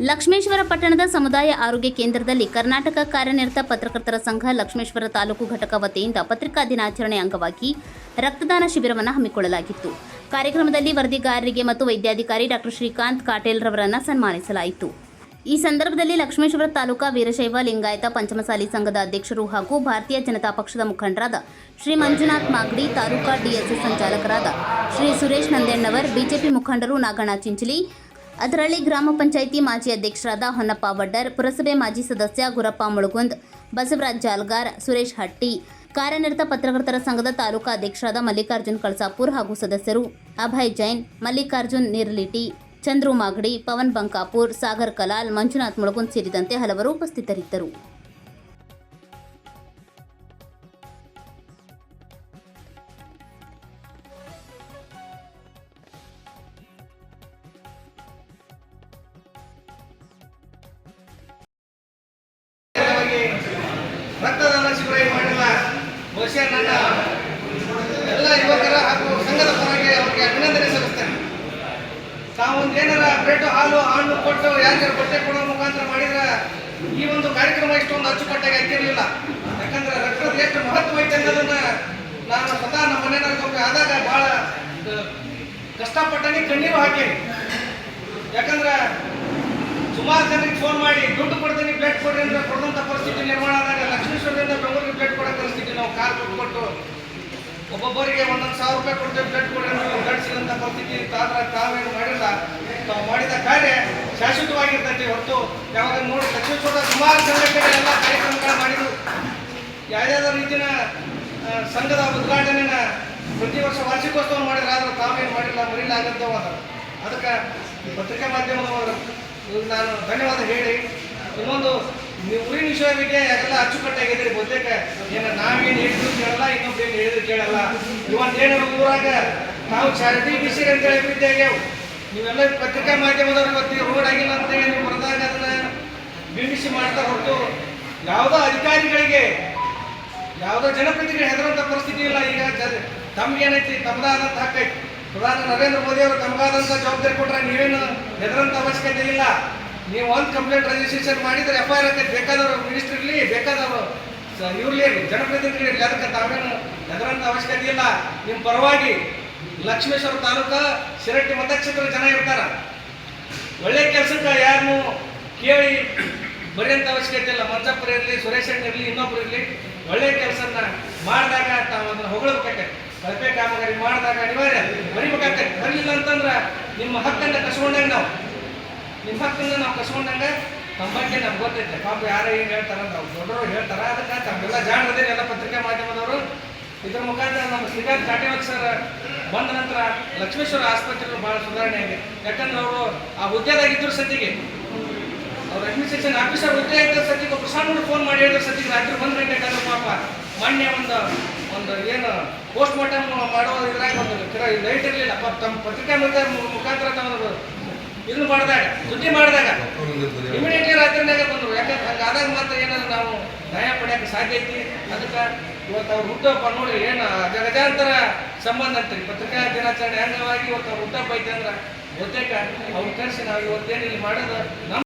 ಲಕ್ಷ್ಮೇಶ್ವರ ಪಟ್ಟಣದ ಸಮುದಾಯ ಆರೋಗ್ಯ ಕೇಂದ್ರದಲ್ಲಿ ಕರ್ನಾಟಕ ಕಾರ್ಯನಿರತ ಪತ್ರಕರ್ತರ ಸಂಘ ಲಕ್ಷ್ಮೇಶ್ವರ ತಾಲೂಕು ಘಟಕ ವತಿಯಿಂದ ಪತ್ರಿಕಾ ದಿನಾಚರಣೆ ಅಂಗವಾಗಿ ರಕ್ತದಾನ ಶಿಬಿರವನ್ನು ಹಮ್ಮಿಕೊಳ್ಳಲಾಗಿತ್ತು. ಕಾರ್ಯಕ್ರಮದಲ್ಲಿ ವರದಿಗಾರರಿಗೆ ಮತ್ತು ವೈದ್ಯಾಧಿಕಾರಿ ಡಾಕ್ಟರ್ ಶ್ರೀಕಾಂತ್ ಕಾಟೇಲ್ ರವರನ್ನು ಸನ್ಮಾನಿಸಲಾಯಿತು. ಈ ಸಂದರ್ಭದಲ್ಲಿ ಲಕ್ಷ್ಮೇಶ್ವರ ತಾಲೂಕಾ ವೀರಶೈವ ಲಿಂಗಾಯತ ಪಂಚಮಸಾಲಿ ಸಂಘದ ಅಧ್ಯಕ್ಷರು ಹಾಗೂ ಭಾರತೀಯ ಜನತಾ ಪಕ್ಷದ ಮುಖಂಡರಾದ ಶ್ರೀ ಮಂಜುನಾಥ್ ಮಾಗಡಿ, ತಾಲೂಕಾ ಡಿಎಸ್ಎಸ್ ಸಂಚಾಲಕರಾದ ಶ್ರೀ ಸುರೇಶ್ ನಂದೇಣ್ಣವರ್, ಬಿಜೆಪಿ ಮುಖಂಡರು ನಾಗಣ್ಣ ಚಿಂಚಲಿ ಅದರಳ್ಳಿ ಗ್ರಾಮ ಪಂಚಾಯಿತಿ ಮಾಜಿ ಅಧ್ಯಕ್ಷರಾದ ಹೊನ್ನಪ್ಪ ವಡ್ಡರ್, ಪುರಸಭೆ ಮಾಜಿ ಸದಸ್ಯ ಗುರಪ್ಪ ಮುಳುಗುಂದ್, ಬಸವರಾಜ್ ಜಾಲ್ಗಾರ್, ಸುರೇಶ್ ಹಟ್ಟಿ, ಕಾರ್ಯನಿರತ ಪತ್ರಕರ್ತರ ಸಂಘದ ತಾಲೂಕಾ ಅಧ್ಯಕ್ಷರಾದ ಮಲ್ಲಿಕಾರ್ಜುನ್ ಕಳಸಾಪುರ್ ಹಾಗೂ ಸದಸ್ಯರು ಅಭಯ್ ಜೈನ್, ಮಲ್ಲಿಕಾರ್ಜುನ್ ನಿರ್ಲಿಟಿ, ಚಂದ್ರು ಮಾಗಡಿ, ಪವನ್ ಬಂಕಾಪುರ್, ಸಾಗರ್ ಕಲಾಲ್, ಮಂಜುನಾಥ್ ಮುಳುಗುಂದ್ ಸೇರಿದಂತೆ ಹಲವರು ಉಪಸ್ಥಿತರಿದ್ದರು. ರಕ್ತದಾನ ಶಿಬಿರ ಮಾಡಿಲ್ಲ ಬಹುಶಃ ನನ್ನ ಎಲ್ಲ ಯುವಕರ ಹಾಗೂ ಸಂಘದ ಪರವಾಗಿ ಅವರಿಗೆ ಅಭಿನಂದನೆ ಸಲ್ಲಿಸ್ತೇನೆ. ತಾವೊಂದು ಏನಾರ ಬ್ರೆಡ್ ಹಾಲು, ಹಣ್ಣು ಕೊಟ್ಟು ಯಾರಿಗಾರು ಬಟ್ಟೆ ಕೊಡೋ ಮುಖಾಂತರ ಮಾಡಿದ್ರೆ ಈ ಒಂದು ಕಾರ್ಯಕ್ರಮ ಇಷ್ಟೊಂದು ಅಚ್ಚುಕಟ್ಟಾಗಿ ಆಗ್ತಿರ್ಲಿಲ್ಲ. ಯಾಕಂದ್ರೆ ರಕ್ತದ ಎಷ್ಟು ಮಹತ್ವ ಐತೆ ಅನ್ನೋದನ್ನ ನಾನು ಸ್ವತಃ ನಮ್ಮ ಮನೆಯವ್ರಿಗೆ ಆದಾಗ ಭಾಳ ಕಷ್ಟಪಟ್ಟನೆ ಕಣ್ಣೀರು ಹಾಕೇನಿ. ಯಾಕಂದ್ರೆ ಸುಮಾರು ಜನರಿಗೆ ಫೋನ್ ಮಾಡಿ, ದುಡ್ಡು ಕೊಡ್ತೀನಿ ಬ್ಲಡ್ ಕೊಡಿ ಅಂತ ಕೊಡುವಂಥ ಪರಿಸ್ಥಿತಿ ನಿರ್ಮಾಣ ಆದಾಗ ಲಕ್ಷ್ಮೇಶ್ವರದಿಂದ ಬೆಂಗಳೂರಿಗೆ ಬ್ಲಡ್ ಕೊಡೋ ಪರಿಸ್ಥಿತಿ ನಾವು ಕಾರ್ ದುಡ್ಡು ಕೊಟ್ಟು ಒಬ್ಬೊಬ್ಬರಿಗೆ ಒಂದೊಂದು ಸಾವಿರ ರೂಪಾಯಿ ಕೊಡ್ತೇವೆ ಬ್ಲಡ್ ಕೊಡಿ ಬ್ಲಡ್ ಸಿಗಂತ ಪರಿಸ್ಥಿತಿ ಆದ್ರೆ ತಾವೇನು ಮಾಡಿಲ್ಲ. ತಾವು ಮಾಡಿದ ಕಾರ್ಯ ಶಾಶ್ವತವಾಗಿರ್ತೈತಿ. ಹೊರತು ಯಾವಾಗ ನೋಡಿ ಲಕ್ಷ್ಮೇಶ್ವರದ ಸುಮಾರು ಎಲ್ಲ ಕಾರ್ಯಕ್ರಮಗಳು ಮಾಡಿದ್ರು. ಯಾವ್ಯಾವ ರೀತಿಯ ಸಂಘದ ಉದ್ಘಾಟನೆನ ಪ್ರತಿ ವರ್ಷ ವಾರ್ಷಿಕೋತ್ಸವ ಮಾಡಿದ್ರೆ. ಆದ್ರೆ ತಾವೇನು ಮಾಡಿಲ್ಲ ಮರಿಲ್ಲ ಆಗತ್ತೆ ಅದಕ್ಕೆ ಪತ್ರಿಕಾ ಮಾಧ್ಯಮದವರು ನಾನು ಧನ್ಯವಾದ ಹೇಳಿ. ಇನ್ನೊಂದು, ನೀವು ಊರಿನ ವಿಷಯ ಬಗ್ಗೆ ಎಲ್ಲ ಅಚ್ಚುಕಟ್ಟಾಗಿದ್ದೀರಿ ಬಹುತೇಕ. ಏನು ನಾವೇನು ಹೇಳಿದ್ರು ಕೇಳಲ್ಲ, ಇನ್ನೊಬ್ರು ಏನು ಹೇಳಿದ್ರು ಕೇಳಲ್ಲ. ಇವತ್ತೇನು ಊರಾಗ ನಾವು ಚಾರಿಟಿ ಬಿಸಿರಿ ಅಂತ ಆಗ್ಯಾವ ನೀವೆಲ್ಲ ಪತ್ರಿಕಾ ಮಾಧ್ಯಮದವ್ರು ಇವತ್ತು ರೋಡ್ ಆಗಿಲ್ಲ ಅಂತೇಳಿ ನೀವು ಬರೆದಾಗ ಅದನ್ನ ಬಿಂಬಿಸಿ ಮಾಡ್ತಾ ಹೊರತು ಯಾವುದೋ ಅಧಿಕಾರಿಗಳಿಗೆ ಯಾವುದೋ ಜನಪ್ರತಿನಿಧಿಗಳು ಹೆದರುವಂಥ ಪರಿಸ್ಥಿತಿ ಇಲ್ಲ. ಈಗ ಜನ ತಮ್ಗೇನೈತಿ ತಮ್ಮದಾದಂಥ ಹಕ್ಕೈತಿ ಪ್ರಧಾನ ನರೇಂದ್ರ ಮೋದಿ ಅವರು ತಮಗಾದಂಥ ಜವಾಬ್ದಾರಿ ಕೊಟ್ಟರೆ ನೀವೇನು ಹೆದರಂತ ಅವಶ್ಯಕತೆ ಇಲ್ಲ. ನೀವು ಒಂದು ಕಂಪ್ಲೇಂಟ್ ರಿಜಿಸ್ಟ್ರೇಷನ್ ಮಾಡಿದ್ರೆ ಎಫ್ ಐ ಆರ್ ಬೇಕಾದವರು ಮಿನಿಸ್ಟರ್ ಇರಲಿ, ಬೇಕಾದವರು ಇವ್ರಲ್ಲಿ ಜನಪ್ರತಿನಿಧಿ ಇರಲಿ. ಅದಕ್ಕೆ ತಾವೇನು ಹೆದರಂತ ಅವಶ್ಯಕತೆ ಇಲ್ಲ. ನಿಮ್ಮ ಪರವಾಗಿ ಲಕ್ಷ್ಮೇಶ್ವರ ತಾಲೂಕ ಶಿರಟ್ಟಿ ಮತಕ್ಷೇತ್ರ ಜನ ಇರ್ತಾರ. ಒಳ್ಳೆ ಕೆಲಸಕ್ಕೆ ಯಾರನ್ನು ಕೇಳಿ ಬರೆಯಂತ ಅವಶ್ಯಕತೆ ಇಲ್ಲ. ಮಂಜಪ್ಪರು ಇರಲಿ, ಸುರೇಶ್ ಇರಲಿ ಇನ್ನೊಬ್ಬರು ಇರಲಿ. ಒಳ್ಳೆ ಕೆಲಸನ ಮಾಡಿದಾಗ ತಾವು ಅದನ್ನು ಹೊಗಳಬೇಕಾಗತ್ತೆ ಕಳಪೆ ಕಾಮಗಾರಿ ಮಾಡಿದಾಗ ಅನಿವಾರ್ಯ. ಬರಿಬೇಕಾಗ್ತದೆ ಬರಲಿಲ್ಲ ಅಂತಂದ್ರೆ ನಿಮ್ಮ ಹಕ್ಕನ್ನು ಕಸ್ಕೊಂಡಂಗೆ ನಾವು ನಿಮ್ಮ ಹಕ್ಕನ್ನು ನಾವು ಕಸ್ಕೊಂಡಂಗೆ ನಮ್ಮ ಬಗ್ಗೆ ನಮ್ಗೆ ಗೊತ್ತೈತೆ. ಪಾಪ ಯಾರು ಏನು ಹೇಳ್ತಾರೆ ನಾವು ದೊಡ್ಡವರು ಹೇಳ್ತಾರ. ಅದಕ್ಕೆ ತಮ್ಮೆಲ್ಲ ಜಾಣರದೇ ಎಲ್ಲ ಪತ್ರಿಕಾ ಮಾಧ್ಯಮದವರು. ಇದ್ರ ಮುಖಾಂತರ ನಮ್ಮ ಶ್ರೀಕಾಂತ್ ಕಾಟೇವತ್ ಸರ್ ಬಂದ ನಂತರ ಲಕ್ಷ್ಮೇಶ್ವರ ಆಸ್ಪತ್ರೆಗಳು ಭಾಳ ಸುಧಾರಣೆ ಆಗಿದೆ. ಯಾಕಂದ್ರೆ ಅವರು ಆ ಹುದ್ದೆದಾಗಿದ್ದರು ಸದ್ಯಗೆ ಅವ್ರ ಅಡ್ಮಿನಿಸ್ಟ್ರೇಷನ್ ಆಫೀಸರ್ ಹುದ್ದೆ ಇದ್ದ ಸದ್ಯಕ್ಕೆ ಸಣ್ಣ ಫೋನ್ ಮಾಡಿ ಹೇಳಿದ್ರು ಸದ್ಯಕ್ಕೆ ರಾತ್ರಿ ಒಂದು ಗಂಟೆ ಪಾಪ. ಮಾನ್ಯ ಒಂದು ಒಂದು ಏನು ಪೋಸ್ಟ್ ಮಾರ್ಟಮ್ ಮಾಡೋ ಇದ್ರಾಗ ಒಂದು ಲೈಟ್ ಇರಲಿಲ್ಲ. ತಮ್ಮ ಪತ್ರಿಕಾ ಮುಖಾಂತರ ತಮ್ಮ ಇದನ್ನು ಮಾಡಿದಾಗ ಸುದ್ದಿ ಮಾಡಿದಾಗ. ಇಮಿಡಿಯೇಟ್ಲಿ ರಾತ್ರಿನಾಗ ಬಂದರು. ಯಾಕಂದ್ರೆ ಹಂಗಾದಾಗ ಮಾತ್ರ ಏನಾದ್ರು ನಾವು ನ್ಯಾಯ ಪಡೆಯಕ್ಕೆ ಸಾಧ್ಯ ಐತಿ? ಅದಕ್ಕೆ ಇವತ್ತು ಅವ್ರು ಹುಟ್ಟಪ್ಪ ನೋಡಿ ಏನು ಗಜಾಂತರ ಸಂಬಂಧ ಅಂತೀರಿ ಪತ್ರಿಕಾ ದಿನಾಚರಣೆ ಅಂಗವಾಗಿ ಇವತ್ತು ಅವ್ರು ಹುಟ್ಟಪ್ಪ ಐತೆ ಅಂದ್ರೆ ಬಹುತೇಕ ಅವ್ರು ಕರೆಸಿ ನಾವು ಇವತ್ತೇನು ಇಲ್ಲಿ ಮಾಡೋದು ನಮ್ಮ